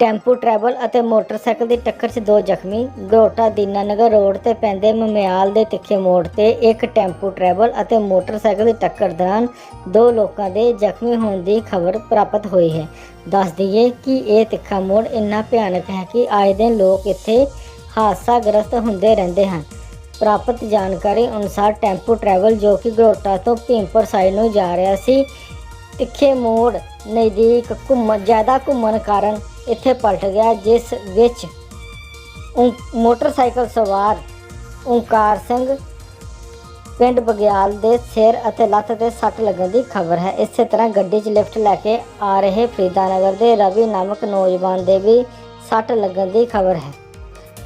Tempo travel ਅਤੇ motorcycle ਦੀ ਟੱਕਰ 'ਚ ਦੋ ਜ਼ਖਮੀ। ਗਰੋਟਾ ਦੀਨਾਨਗਰ ਰੋਡ ਤੇ ਪੈਂਦੇ ਮਮਿਆਲ ਦੇ ਤਿੱਖੇ ਮੋੜ ਤੇ ਇੱਕ ਟੈਂਪੂ ਟਰੈਵਲ ਅਤੇ ਮੋਟਰਸਾਈਕਲ ਦੀ ਟੱਕਰ ਦੌਰਾਨ ਦੋ ਲੋਕਾਂ ਦੇ ਜ਼ਖਮੀ ਹੋਣ ਦੀ ਖਬਰ ਪ੍ਰਾਪਤ ਹੋਈ ਹੈ। ਦੱਸ ਦਈਏ ਕਿ ਇਹ ਤਿੱਖਾ ਮੋੜ ਇੰਨਾ ਭਿਆਨਕ ਹੈ ਕਿ ਆਏ ਦਿਨ ਲੋਕ ਇੱਥੇ ਹਾਦਸਾਗ੍ਰਸਤ ਹੁੰਦੇ ਰਹਿੰਦੇ ਹਨ। ਪ੍ਰਾਪਤ ਜਾਣਕਾਰੀ ਅਨੁਸਾਰ ਟੈਂਪੂ ਟਰੈਵਲ ਜੋ ਕਿ ਗਰੋਟਾ ਤੋਂ ਭੀਮਪੁਰ ਸਾਈਡ ਨੂੰ ਜਾ ਰਿਹਾ ਸੀ, ਤਿੱਖੇ ਮੋੜ ਨਜ਼ਦੀਕ ਘੁੰਮਣ ਜ਼ਿਆਦਾ ਘੁੰਮਣ ਕਾਰਨ ਇੱਥੇ ਪਲਟ ਗਿਆ, ਜਿਸ ਵਿੱਚ ਓਂ- ਮੋਟਰਸਾਈਕਲ ਸਵਾਰ ਓਂਕਾਰ ਸਿੰਘ ਪਿੰਡ ਬਗਿਆਲ ਦੇ ਸਿਰ ਅਤੇ ਲੱਤ ਤੇ ਸੱਟ ਲੱਗਣ ਦੀ ਖਬਰ ਹੈ। ਇਸੇ ਤਰ੍ਹਾਂ ਗੱਡੀ 'ਚ ਲਿਫਟ ਲੈ ਕੇ ਆ ਰਹੇ ਫਰੀਦਾਨਗਰ ਦੇ ਰਵੀ ਨਾਮਕ ਨੌਜਵਾਨ ਦੇ ਵੀ ਸੱਟ ਲੱਗਣ ਦੀ ਖਬਰ ਹੈ।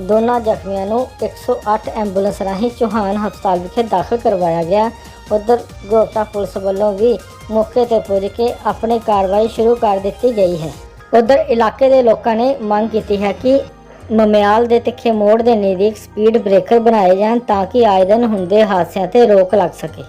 ਦੋਨਾਂ ਜ਼ਖਮੀਆਂ ਨੂੰ 108 ਐਂਬੂਲੈਂਸ ਰਾਹੀਂ ਚੌਹਾਨ ਹਸਪਤਾਲ ਵਿਖੇ ਦਾਖਲ ਕਰਵਾਇਆ ਗਿਆ। ਉਧਰ ਗੋਟਾ ਪੁਲਿਸ ਵੱਲੋਂ ਵੀ ਮੌਕੇ ਤੇ ਪੁੱਜ ਕੇ ਆਪਣੀ ਕਾਰਵਾਈ ਸ਼ੁਰੂ ਕਰ ਦਿੱਤੀ ਗਈ ਹੈ। ਉਧਰ ਇਲਾਕੇ ਦੇ ਲੋਕਾਂ ਨੇ ਮੰਗ ਕੀਤੀ ਹੈ ਕਿ ਮਮਿਆਲ ਦੇ ਤਿੱਖੇ ਮੋੜ ਦੇ ਨਜ਼ਦੀਕ ਸਪੀਡ ਬ੍ਰੇਕਰ ਬਣਾਏ ਜਾਣ ਤਾਂ ਕਿ ਆਏ ਦਿਨ ਹੁੰਦੇ ਹਾਦਸਿਆਂ ਤੇ ਰੋਕ ਲੱਗ ਸਕੇ।